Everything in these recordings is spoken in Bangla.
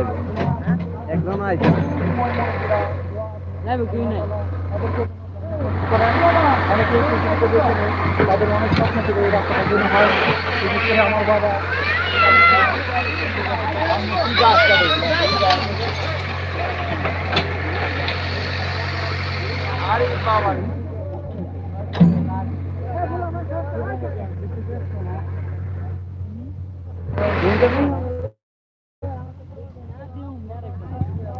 লাইবে একজন আইছে লাইবে কি নাই। অনেকে তাদের অনেক স্বপ্ন ছিল এই রাস্তাটা জন্য হয়। আমার বাবা আমি কি গাছ কাটে?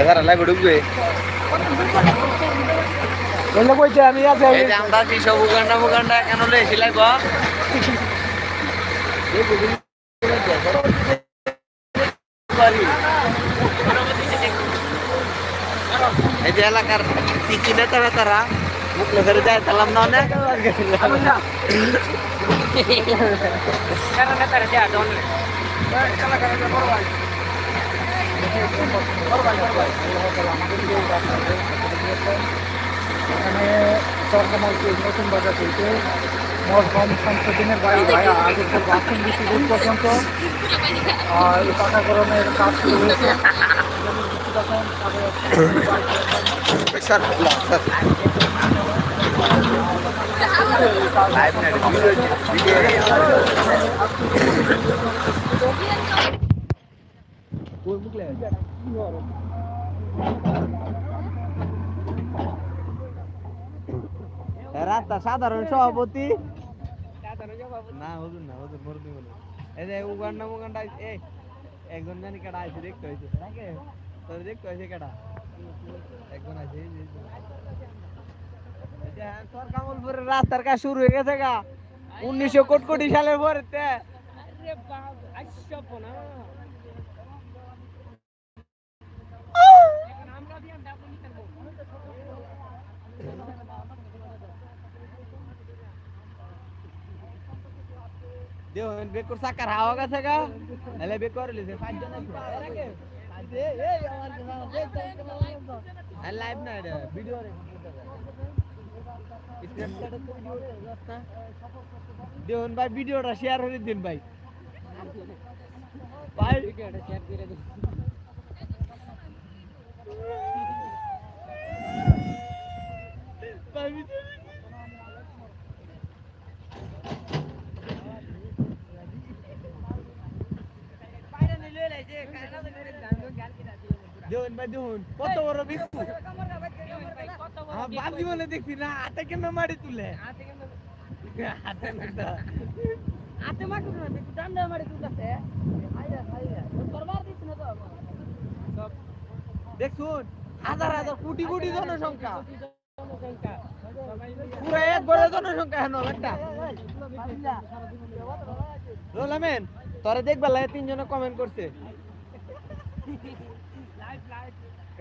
এগারো লাইবে ঢুকবে। বললে কইছে আমি আছে এই যে আমরা কি সব উগান্ডা মুগান্ডা কেন লেছি লাইব এই যে এলাকার কি নেতা বেতারা মুখলে ধরে যায় তালাম না অনেক। এখানে চরকামলকে নতুন বাজার থেকে মরহম শামসুদ্দিনের বাড়ি ভাইয়া আগে থেকে বাথরুম দিচ্ছি রোড পর্যন্ত। আর এই পাকাকরণের কাজ শুরু হয়েছে। তখন রাস্তা সাধারণ সভাপতি। না হুজুর না হুজুর মুরব্বী বলে। এই যে উগান্ডা মুগান্ডা এই একজন জানি কেডা আছে দেখতে হয়েছে তোর দেখতে হয়েছে কেডা? একজন আছে হ্যাঁ, তোর কামলপুরের রাস্তার কাজ শুরু হয়ে গেছে গা। উনিশশো কোটি কোটি সালের পরে তে দেও বেকর সাকার হাওয়া গেছে গা এলে বেকর লিছে পাঁচজন আছে আর লাইভ না এটা ভিডিও রে দেউন ভাই ভিডিওটা শেয়ার করে দিন ভাই ভাই ভিডিওটা শেয়ার করে দিন ভাই ভাই দেখুন কত বড় বিক্ষু বাপ জীবনে দেখছি না, হাতে কেন মারি তুলে? হাতে হাতে না দেখু ডান্ডা মারি তুলতাছে আইরা আইরা তরবার দিছ না তো দেখুন হাজার হাজার কোটি কোটি জনসংখ্যা। পুরো এক বড় জনসংখ্যা হেন একটা। রোলামেন তোরে দেখবা লাগে তিনজনে কমেন্ট করছে।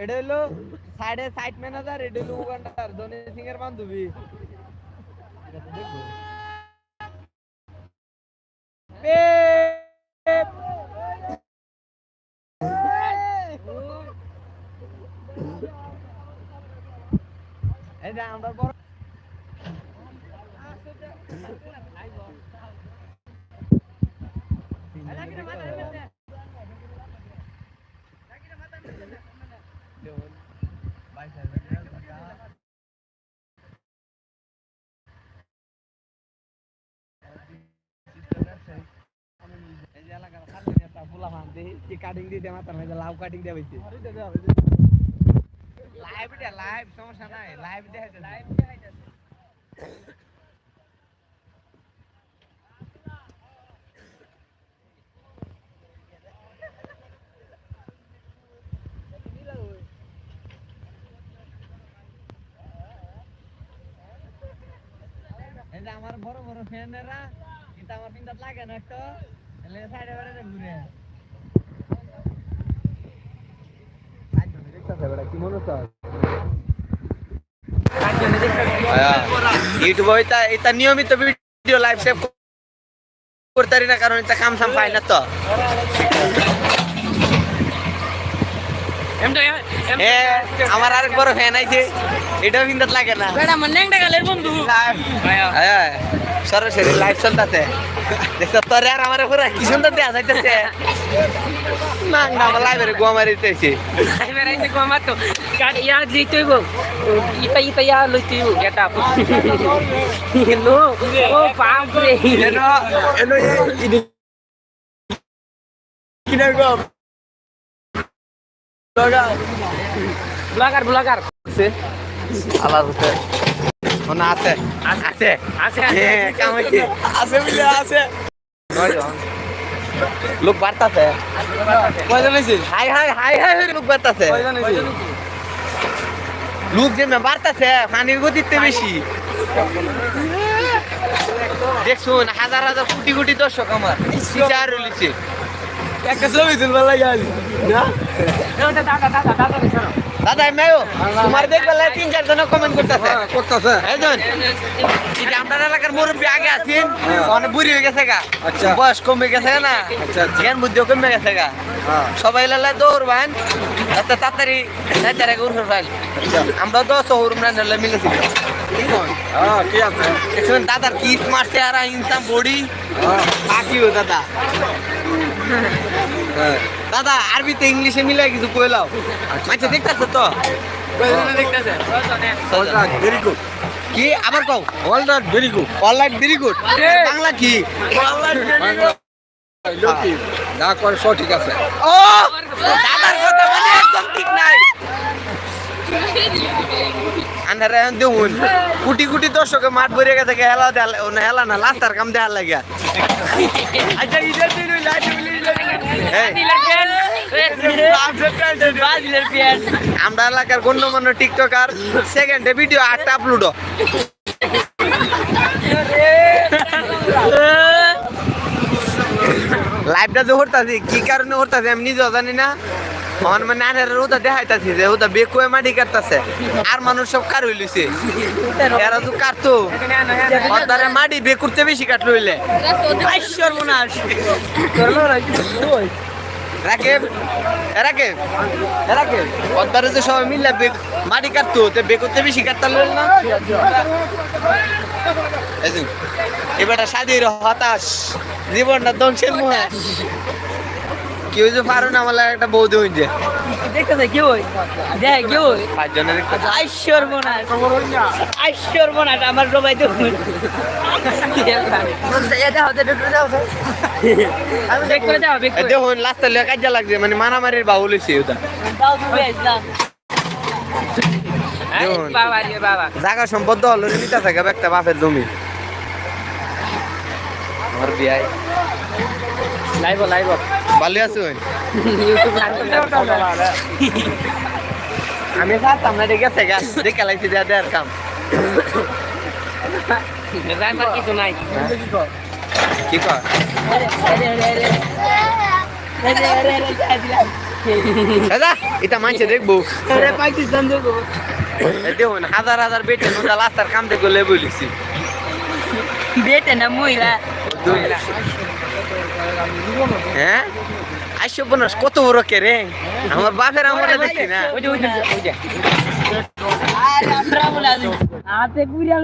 এটা হলো সাইডে সাইট ম্যানেজার এটা হলো উগান্ডার ধনী সিং এর বান্ধবী। দেখব আমরা বড় কাটিং দিতে মাতার মধ্যে লাভ কাটিং দেওয়া হয়েছে লাইভ এটা লাইভ সমস্যা নাই লাইভ দেখাইতে লাইভ যে আমার বড় বড় ফ্যানেরা কিন্তু আমার পিন্দাত লাগে না একটু। এলে সাইডে ঘুরে। বেটা কি মনে হচ্ছে? ইউটিউবে এটা এটা নিয়মিত ভিডিও লাইভ সেভ করতে পারি না কারণ এটা কাম সাম পাই না তো। আমার আরেক বড় ফ্যান আইছে এটাও কিন্তু লাগে না। মানে গালের বন্ধু। হ্যাঁ। সরাসরি লাইভ চলতেছে। দেখছ তোরে আর আমার পুরা কি সুন্দর দেয়া যাইতেছে। না না আমার লাইভের গোয়া মারিতেছে বেড়াইছে কো আমার তো কাট ইয়া দিতেই গো ইতা ইতা ইয়া লইতেই গো গেট হ্যালো ও বাপ রে এনো এনো ইনি কিনা গো। লগা ব্লগার ব্লগার। আলার হতে মনে আছে আছে আছে হ্যাঁ আছে বলে আছে। লোক বাড়তাছে? কয়জন হয়েছে হাই হাই হাই হাই লোক বাড়তাছে। লোক যে বাড়তাছে পানির গতিতে বেশি। দেখছুন হাজার হাজার কোটি কোটি দর্শক আমার। বিচার রয়েছে একটা ছবি তুলবার লাগে না? দাদা দাদা দাদা। দাদা মেয়ো তোমার দেখবে লাই তিন চার জন কমেন্ট করতেছে। করতেছে। একজন এটা আপনার এলাকার মুরব্বী আগে আছেন অনেক বুড়ি হয়ে গেছে গা। আচ্ছা। বয়স কমে গেছে না আচ্ছা, আচ্ছা। জ্ঞান বুদ্ধিও কমে গেছে গা। হ্যাঁ। সবাই লালা দৌড়বান এত তাড়াতাড়ি তাড়াতাড়ি উঠে ফাইল আমরা তো শহর না নিলে মিলেছি। হ্যাঁ দাদার কি স্মার্ট চেহারা ইনসাম বডি বাকি দাদা। হ্যাঁ। দাদা আরবিতে ইংলিশে মিলে কিছু কইলাও আচ্ছা। দেখতেছে তো? অল রাইট ভেরি গুড কি? আবার কও? All right very good alright very good Bangla কি? লোকি যা করে সঠিক আছে। ও! দাদার কথা মানে একদম ঠিক নাই। আন্ধারে দেখুন কোটি কোটি দর্শকে মাঠ ভরে গেছে হেলা দেয়া হেলা না লাস্টার কাম দেওয়ার লাগিয়া। আচ্ছা ইদের দিন ওই লাইট আমরা এলাকার গণ্যমান্য টিকটকার সেকেন্ডে ভিডিও আটটা আপলোড লাইভটা যে হরতাছি কি কারণে হরতাছি আমি নিজেও জানি না। আমার মানে আনের ওটা দেখাইতাছি যে ওটা বেকুয়ে মাটি কাটতাছে। আর মানুষ সব কার হইলিছে এরা তো কাটতো অর্ধারে মাটি বেকুরতে বেশি কাটলো হইলে মনে রাকেব রাকেব যে সবাই বেশি না? এবারটা স্বাধীর হতাশ। জীবনটা ধ্বংসের মুহে কেউ যে পারো না আমার একটা বৌদি হইছে দেখতেছে কি দেখ কি আইশ্বর আইশ্বর আমার সবাই তো দেখুন লাস্টে লেখা কাজা লাগছে মানে মারামারির বাহুল হয়েছে ওটা। জায়গা সম্পদ হলো নিতে থাকে একটা বাপের জমি। আমার বিয়াই লাইভ লাইভ ভালো আছেন ইউটিউব আমি খাতাম না দেখে গেছে গা দেখে লাগছি দেয়া দেয়ার কাম। জানবার কিছু নাই। কি কর দাদা এটা মানছে দেখব। পাকিস্তান দেখো এই দেখুন হাজার হাজার বেটে নোটা লাস্টার কাম দেখে লে বলিছি বেটে না মহিলা। হ্যাঁ? আইসো বোনাস কত বড় কে রে? আমার বাপের আমরা দেখছি না। হাতে কুড়িয়াল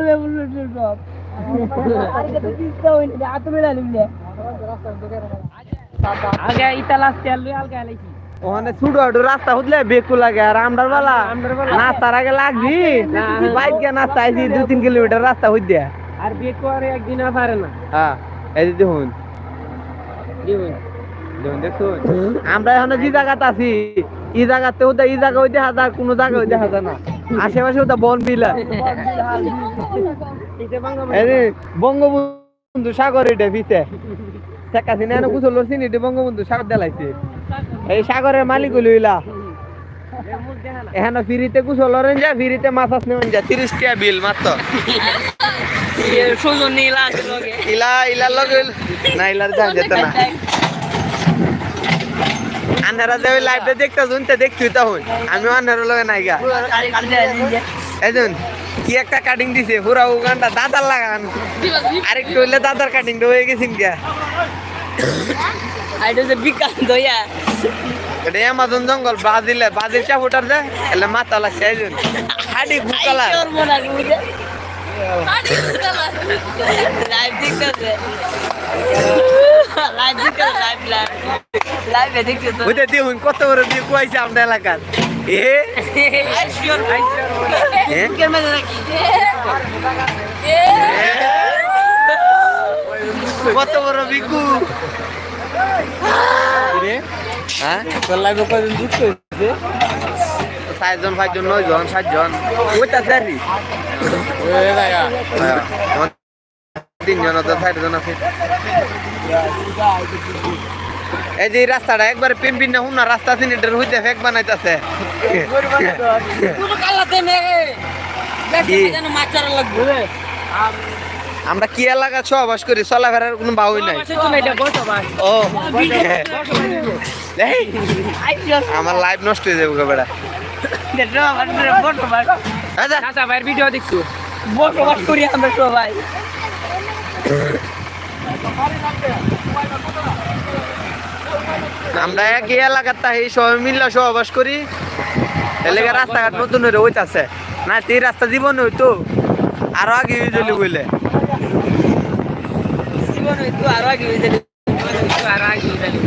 আগে ইতা লাস্ট তেল লই আলগা লাইছি। ওখানে ছোট ছোট রাস্তা হতলে বেকু লাগে আর আমরার বেলা। নাস্তার আগে লাগবি? বাইক গিয়ে নাস্তা আইছি দু তিন কিলোমিটার রাস্তা হই আর বেকো আর একদিন পারে না। হ্যাঁ এই দেখুন। আমরা এখন যে জায়গাতে আছি এই জায়গাতে ওটা এই জায়গা হইতে হাজার কোনো জায়গা হইতে হাজার না। আশেপাশে ওটা বন বিলা। বঙ্গবন্ধু সাগর এটা ভিতে শেখ হাসিনা এনে কুচল চিনি বঙ্গবন্ধু সাগর দেলাইছে। এই সাগরের মালিক হইল। ইলা এখানে ফিরিতে কুচল যা ফিরিতে মাছ আস নেবেন যা তিরিশ টাকা বিল মাত্র। সুজন নীলা আছে লগে। ইলা ইলার লগে না ইলার যান যেত না। আন্ধারা যে লাইভটা দেখতে শুনতে দেখছি তখন আমি আন্ধারা লগে নাইগা একজন কি একটা কাটিং দিছে পুরা উগানটা দাদার লাগান। আরেকটু হইলে দাদার কাটিংটা হয়ে গেছেন এটা অ্যামাজন জঙ্গল ব্রাজিলে ব্রাজিল চাপুটার যায় এলে মাথা লাগছে একজন হাডি গুকালা লাইভ দেখতেছে কত বড় দিয়ে কুয়াইছে আমাদের এলাকার। কত বড় বিকু হ্যাঁ? তোর হয়েছে চারজন পাঁচজন নয় জন সাতজন ওইটা চারি তিনজন তো চারজন আছে। এই যে এই রাস্তাটা একবারে পিম্পিন না হুন না রাস্তা সিনেটের হইতে ফেক বানাইতেছে আমরা কি এলাকা সহবাস করি? চলাফেরার কোনো বাউই নাই। তুমি এটা বসো বাস ও আমার লাইফ নষ্ট হয়ে যাবে বেড়া চাচা ভাইয়ের ভিডিও দেখছ বসবাস করি আমরা সবাই আমরা একই এলাকার তাই সবাই মিল্লা সহবাস করি। এলাকা রাস্তাঘাট নতুন হয়ে হইতাছে। না এই রাস্তা জীবন হইতো, আরও আগে হয়ে চলি বলে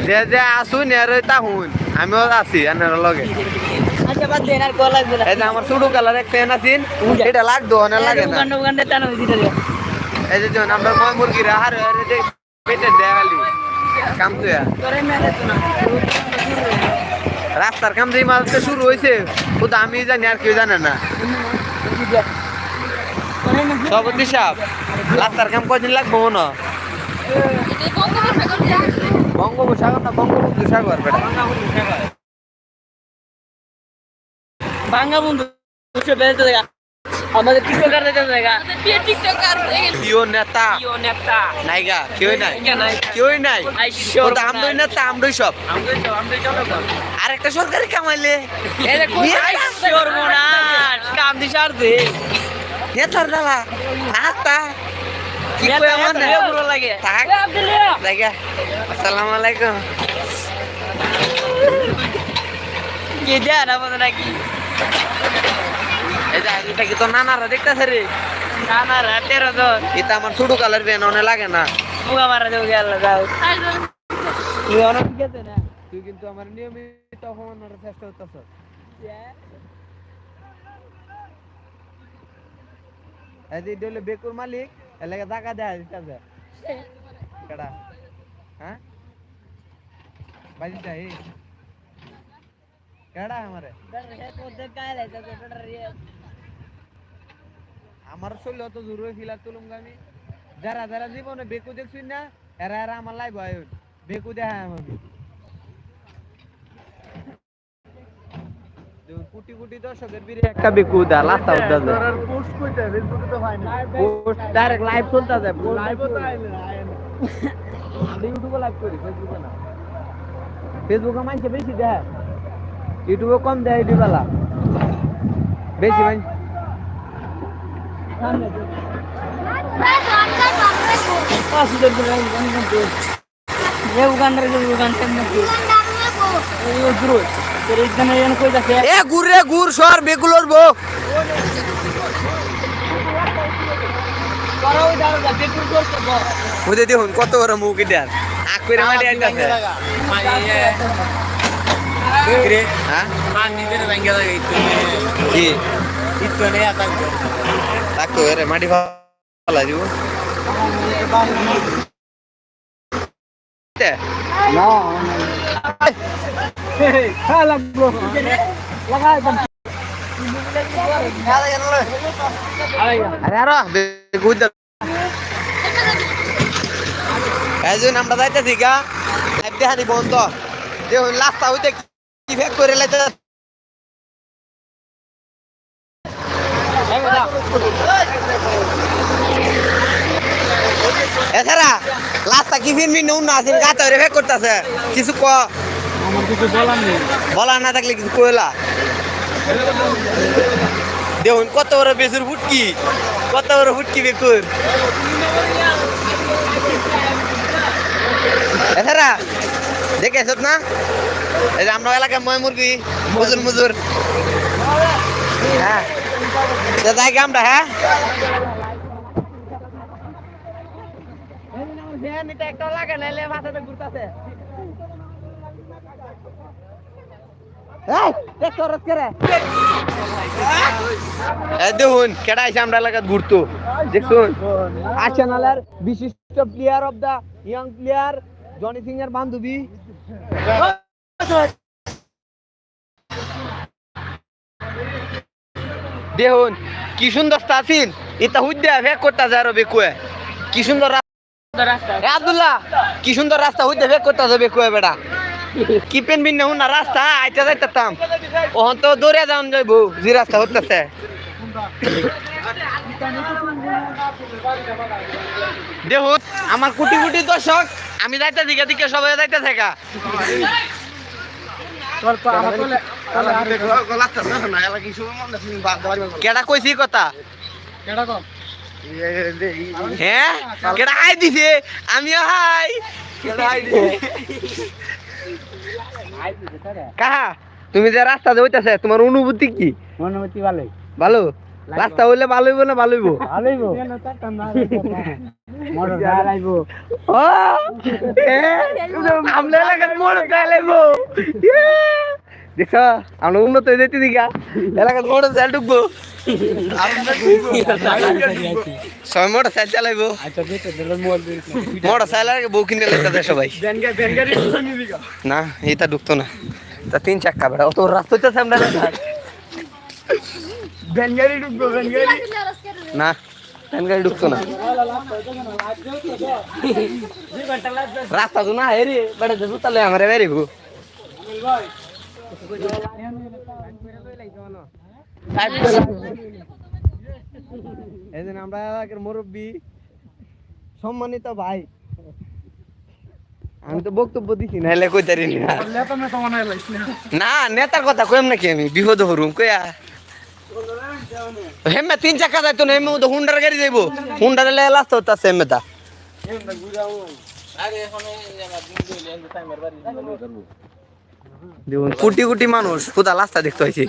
যে যে আসুন এর তা হুন আমিও আছি আনার লগে। আচ্ছা এই যে আমার কালার এক ফ্যান আছেন এটা লাগতো না লাগে এই যে জন আমরা ময় মুরগির? আহার পেটে দেয় কাম তো রাস্তার কাম যে মাঝে শুরু হয়েছে ও তো আমি জানি আর কেউ জানে না। সভাপতি সাহেব রাস্তার কাম কদিন লাগবো মনে হয়? বঙ্গোপসাগর না বঙ্গবন্ধু সাগর বেটা? ভাঙ্গা বন্ধু বেরোতে দেখা। আমাদের টিকটকার যেতে দেখা। প্রিয় নেতা। ইও নেতা। নাইগা কেউ নাই। নাই কেউই নাই। আইশো ও তো আমরাই নেতা আমরাই সব। আমরা তো আমরা জনগণ। আর একটা সরকারি কামাইলে। দে নেতার নাস্তা কি কই আমার পুরো লাগে। থাক। জায়গা আসসালামু আলাইকুম। কি দেন আমাদের নাকি? এটা কি তো নানারা দেখতেছে রে? না না রাতের তো। এটা আমার ছোট কালার বেন অনেক লাগে না। মুগা মারা যাও গেল যাও। তুই অনেক ঠিক আছে না? তুই কিন্তু আমার নিয়মিত অপমান করার চেষ্টা করতেছ। এই যে এটা বেকুর মালিক এলাকা টাকা দেয় দিতেছে। কেডা? হ্যাঁ? বাজিটা এই কেডা আমারে আমার শরীর অত দূর হয়ে ফিলার তুলুম আমি। যারা যারা জীবনে বেকু দেখছি না এরা এরা আমার লাইভ হয় বেকু দেখায় আমি। দেখুন, কোটি কোটি দর্শকের বীরে একটা বেকু দা লাস্ট আউট দা পোস্ট কইতে ফেসবুকে তো পাই না পোস্ট ডাইরেক্ট লাইভ চলতে যায় লাইভও তো আইলে না ইউটিউবে লাইভ করি ফেসবুকে না ফেসবুকে মানছে বেশি দেয় ইউটিউবে কম দেয় ইউটিউবেলা বেশি দেখুন কত বড় মুখ এটা। কি থাকতো এরে মাটি ফালা দিব আমরা যাইতেছি গা দেখানি বন্ধ দেখুন রাস্তা হইতে কি ফেক করে লাইতে এছাড়া রাস্তা কি ফিন ফিন উন্ন আছেন? গাতে ফেক করতেছে। কিছু ক? আমার কিছু বলার নেই। বলা না থাকলে কিছু কইলা। দেখুন কত বড় বেসুর ফুটকি। কত বড় ফুটকি বেকুর। এছাড়া দেখে না? এই যে আমরা এলাকায় ময় মুরগি মুজুর মুজুর। হ্যাঁ। যাই আমরা হ্যাঁ? একটা লাগে নাইলে মাথাতে ঘুরতাছে দেখুন কেডা আমরা এলাকাত ঘুরতো? দেখুন। আর্সেনালের বিশিষ্ট player of the young player Johnny Singh এর বান্ধবী। দেখুন, কি সুন্দর স্তাসিন এটা হুদ্দা ফেক করতা যায় রবে কুয়ে। কি সুন্দর রাস্তা আব্দুল্লাহ, কি সুন্দর রাস্তা হুদ্দা ফেক করতা যাবে কুয়ে বেটা কি পেন বিন হুন না রাস্তা, আইতে যাইতাম ওহন তো দৌড়ে যাওন যাইবো, যে রাস্তা হতেছে দেখুন আমার কোটি কোটি দর্শক আমি যাইতে দিকে দিকে সবাই যাইতে থাকা। কেডা কইছি কথা? কেডা কম? হ্যাঁ? কেডা হাই দিছে? আমিও হাই। কাহা? তুমি যে রাস্তা যাইতেছে তোমার অনুভূতি কি? অনুমতি ভালোই। ভালো? রাস্তা হইলে ভালো হইব না ভালো হইব? আমরা এলাকার মোড় চাই লাগবো আমরা উন্নত হয়ে যেতে দিকা এলাকার মোড় চাল ঢুকবো। সবাই মোটর সাইকেল চালাইবো। আচ্ছা মোটর সাইকেল বউ কিনে সবাই। না এটা ঢুকতো না। তা তিন চাক্কা বেড়া। অত রাস্তা হইতেছে আমরা। ভ্যানগাড়ি ঢুকবো ভ্যানগাড়ি না ভ্যান গাড়ি ঢুকতো না। রাস্তা তো না হেরি বেড়া যে তাহলে আমার বেরিব এই দিন আমরা এলাকার মুরব্বী সম্মানিত ভাই। আমি তো বক্তব্য দিছি না। এলে কইতারি না। তো না। নেতার কথা কইম নাকি আমি? বিপদ হরুম কইয়া। হেমে তিন চাকা যাইতো না, হেমে তো হুন্ডার গাড়ি যাইবো। হুন্ডার লে লাস্ট হতাছে হেমে তা কোটি কোটি মানুষ, খুদা রাস্তা দেখতে হয়েছে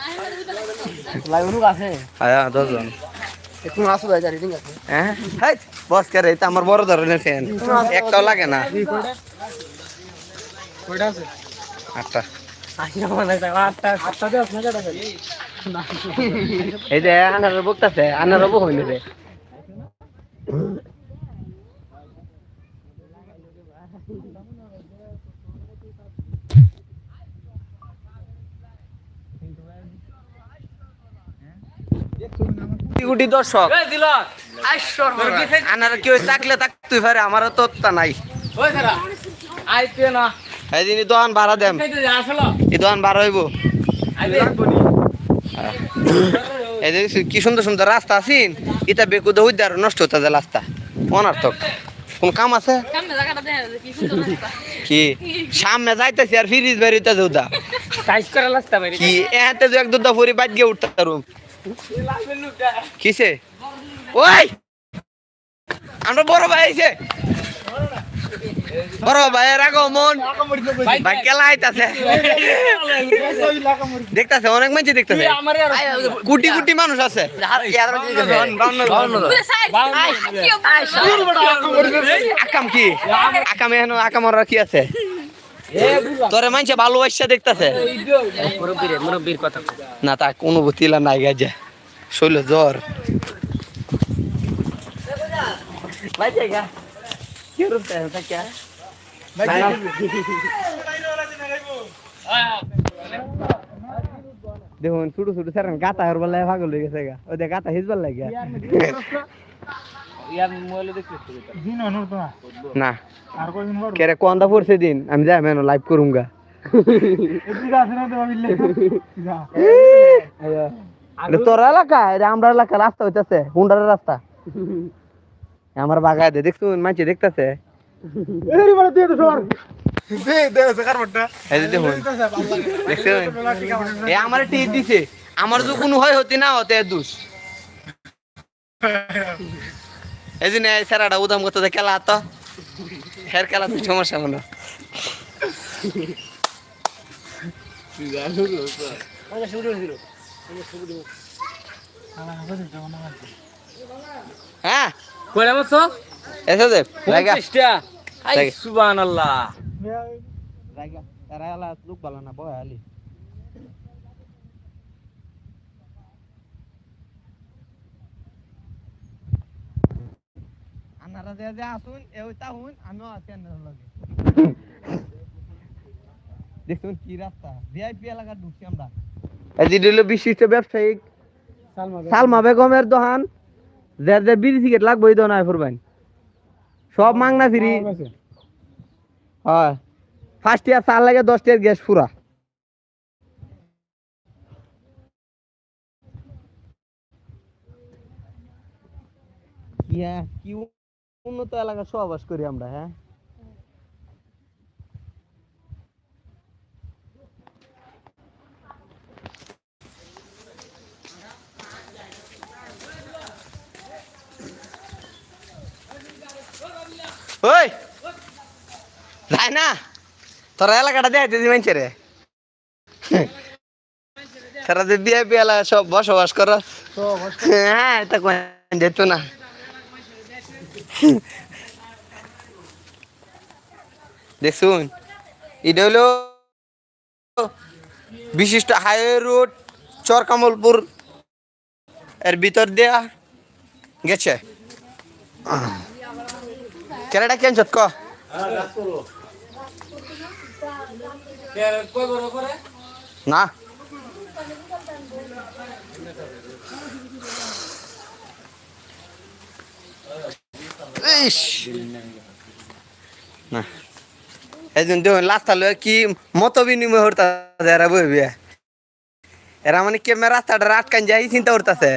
হ্যাঁ দশজন হ্যাঁ? বস করে এটা আমার বড় ধরনের ফ্যান একটাও লাগে না। আটটা। আটটা। আটটা এই যে আনার বকতাছে আনার বক হইনি রে কোটি কোটি দর্শক আনার কেউ থাকলে থাকতেই পারে আমার তো নাই। আইতে না। এই দিন দোকান ভাড়া দেম। খাইতে যা এই দোকান ভাড়া হইব। আইতে এই যে কি সুন্দর সুন্দর রাস্তা আছিন এটা বেকুদে হইতে আর নষ্ট হতে যায় রাস্তা। অনার্থক। কোন কাম আছে? কি সুন্দর রাস্তা। কি? সামনে যাইতেছি আর ফ্রিজ বেরিতে যৌদা টাইস করে লাস্তা বাইরে কি? এতে যে এক দুটা ফুরি বাদ গিয়ে উঠতে পারুম কিসে? ওই! আমরা বড় ভাই আইছে। বড় ভাইয়ের আগমন। ভাই কেলা আইতাছে। দেখতাছে, অনেক মানুষ দেখতাছে। কোটি কোটি মানুষ আছে? আকাম কি? আকাম এখন আকাম কি আছে? তোরে মানছে ভালোবাসা দেখতাছে। না তা অনুভূতি নাই গাজা শৈল জ্বর। দেখুন ছোট ছোট স্যার গাতা হর বলে পাগল হয়ে গেছে গা ওই দেখ গাতা লাগে দিন অনুর তো না কেরে কোনটা পড়ছে দিন আমি যাই মেনো লাইভ করুম গা তোর এলাকা আমরা এলাকা রাস্তা হইতাছে হুন্ডারের রাস্তা আমার বাগায় দে দেখছ? মানছে দেখতাছে? এরি বলে দিয়ে তো সর এই যে দেখুন দেখছেন? এ আমার টিপ দিছে। আমার তো কোনো হয় হতে না হতে দুষ। এই যে এই স্যারাটা উদাম করতে খেলা তো। হের খেলা তো সমস্যা মনে হ্যাঁ? কয়লা মারছো এসে দে লাগা পঞ্চাশটা আই লাগে। সুবহানাল্লাহ। লাগা তারা আলা লোক ভালো না বয় আলি। আনারা দে দে আসুন এই তাহুন আমিও আছি আনারা লগে। দেখুন কি রাস্তা। ভিআইপি এলাকা ঢুকছি আমরা। এই যে হলো বিশিষ্ট ব্যবসায়িক সালমা বেগমের দোকান। যে যার বিড়ি সিগারেট লাগবে এই না ফুরবেন। সব মাংনা ফিরি। হ্যাঁ। ফার্স্ট ইয়ার চার লাগে দশ ইয়ার গ্যাস পুরা। কি উন্নত এলাকা সহবাস করি আমরা হ্যাঁ? ওই। যায় না তোরা এলাকাটা দেয় দিদি মানছে রে। তারা যে বিয়ে সব বসবাস হ্যাঁ দেখুন এটা হলো বিশিষ্ট হাইওয়ে রোড চরকামলপুর এর ভিতর দেয়া গেছে। কেরাটা কেন ক? না। ইস। না। একজন দেখুন রাস্তা লয়ে কি মত বিনিময় হরতাছে এরা বইবে এরা মানে কেমন রাস্তাটা আটকান যাই চিন্তা করতেছে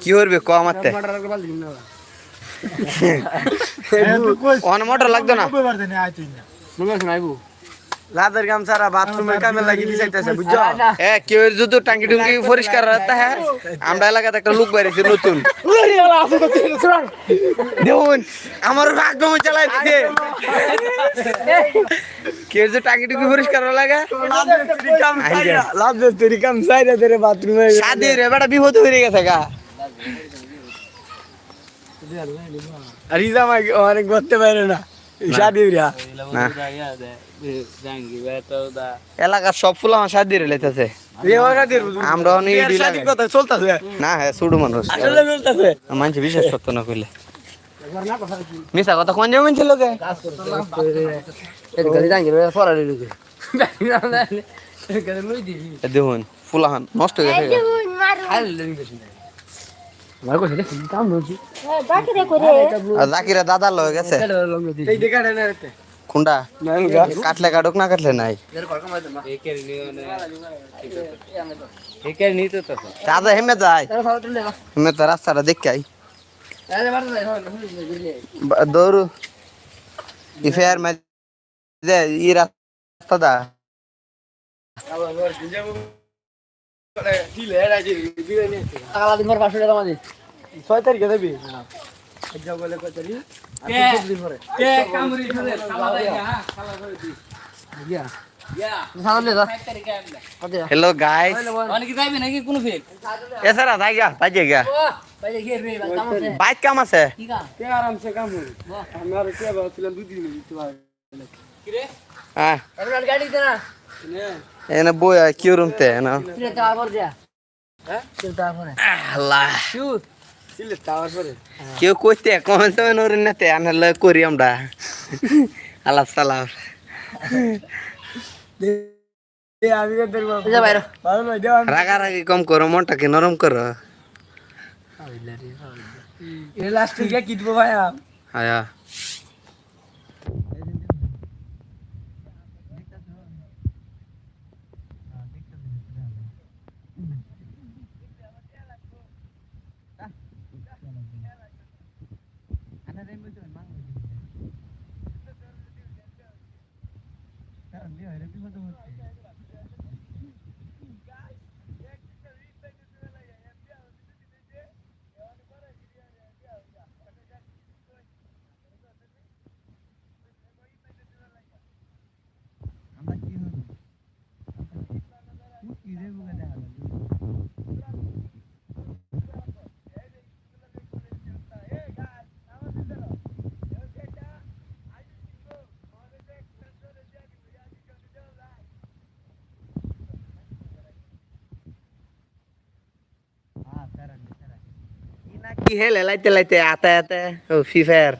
কি করবে? ক মারতে অন মোটর লাগতো না? লাদের গাম সারা বাথরুমের কামে লাগি দিছাইতেছে বুঝছ? এ কেউ যদি টাঙ্কি টুঙ্কি পরিষ্কার রাখতে হ্যাঁ আমরা এলাকাতে একটা লোক বাইরেছে নতুন। দেখুন আমার ভাগ্য চালাই দিছে। কেউ যদি টাঙ্কি টুঙ্কি পরিষ্কার লাগে। শাদি রে বেটা বিপদ হয়ে গেছে গা। রিজা মাই অনেক করতে পারে না। এলাকার সব ফুল আমার শাদি রে লেতেছে। আমরা অনেক ইডি লাগাই। কথা চলতেছে? না হ্যাঁ শুধু মানুষ। আসলে চলতেছে। মানুষ বিশ্বাস করতো না কইলে। মিশা কথা কোন যেমন ছিল কে দেখুন ফুলাহান নষ্ট হয়ে গেছে। জাকিরা দাদার লয়ে গেছে? কোনটা? কাটলে কাটুক না কাটলে নাই? দাদা হেমে যায়। হেমে তো রাস্তাটা দেখে আই দৌড়ু। ইফেয়ার মে দে ই রাস্তা দা ছয় তারিখে দেবি? বলে কয় তারিখ? হ্যালো গাইস এছাড়া যাই গা বাজে গা বাইক কাম আছে। আরামসে কাম হই আমার দুই দিন হ্যাঁ। গাড়ি দে না। এনে বই কি রুমতে না তুই তারপর যা আল্লাহ সিলে টাওয়ার পরে কেউ কইতে কমেন্ট সেভেন ওর নাতে আনালে করি আমরা নয় দেওয়া রাগারাগি কম করো মনটাকে নরম করো এ লাস্ট কি দিব ভাই আয়া। Okay. কি হেলে লাইতে লাইতে আতে আতে ও ফ্রি ফায়ার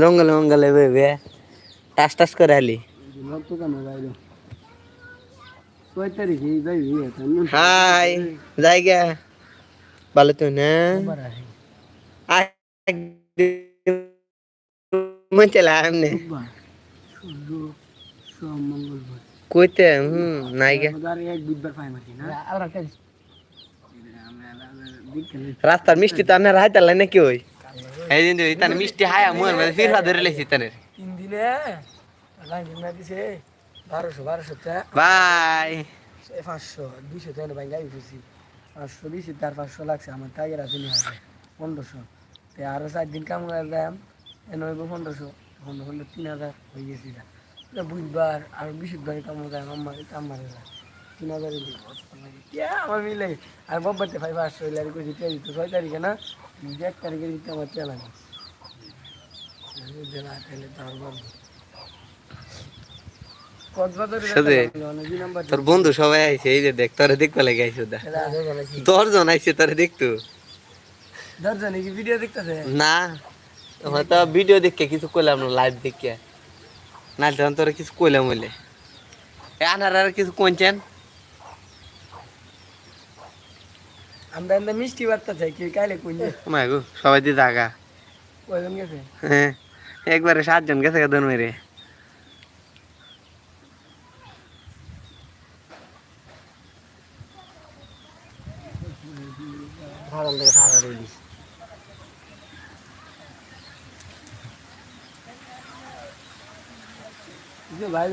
জঙ্গলে মঙ্গলে বেবে টাস টাস করে আলি হাই, জায়গা। ভালো তো না? মঞ্চলা এমনি কইতে, হুম নাইগা রাস্তার মিষ্টি তো আনার হাইতে লাই নাকি ওই? এই দিন ইতান মিষ্টি হায়া মোর মানে ফিরবা ধরে লেছি তানের তিন দিনে লাইন না দিছে টা। বাই। পাঁচশো দিছি তার পাঁচশো লাগছে আমার টাইগের আছে হবে পনেরোশো। তে আরও চার দিন কাম করে দাম এনে হইব পনেরোশো পনেরো পনেরো তিন হাজার হয়ে গেছি বুধবার আর বৃহস্পতিবার কাম করে আমার কাম মারে যায় তিন হাজার আমার মিলে। আর বব্বারতে ফাইভ পাঁচশো হইলে আর কইছি তেল দিতে ছয় তারিখে না? এক তারিখে দিতে আমার তেল লাগে। দিলা তাহলে তার বন্ধু সবাই আইছে এই যে দেখ তোরে দেখতে লাগে আইছে ওদা দশজন আইছে তোরে দেখতো। দশজনে কি ভিডিও দেখতেছে? না। হয়তো ভিডিও দেখে কিছু কইলাম না লাইভ দেখে। না তখন তোরে কিছু কইলাম বলে। এ আনার আর কিছু কোনছেন আমরা এমনি মিষ্টি বার্তা চাই কি কাইলে কোন মাই গো সবাই দিয়ে জাগা। কয়জন গেছে? হ্যাঁ একবারে সাতজন গেছে গাদন মেরে ভাই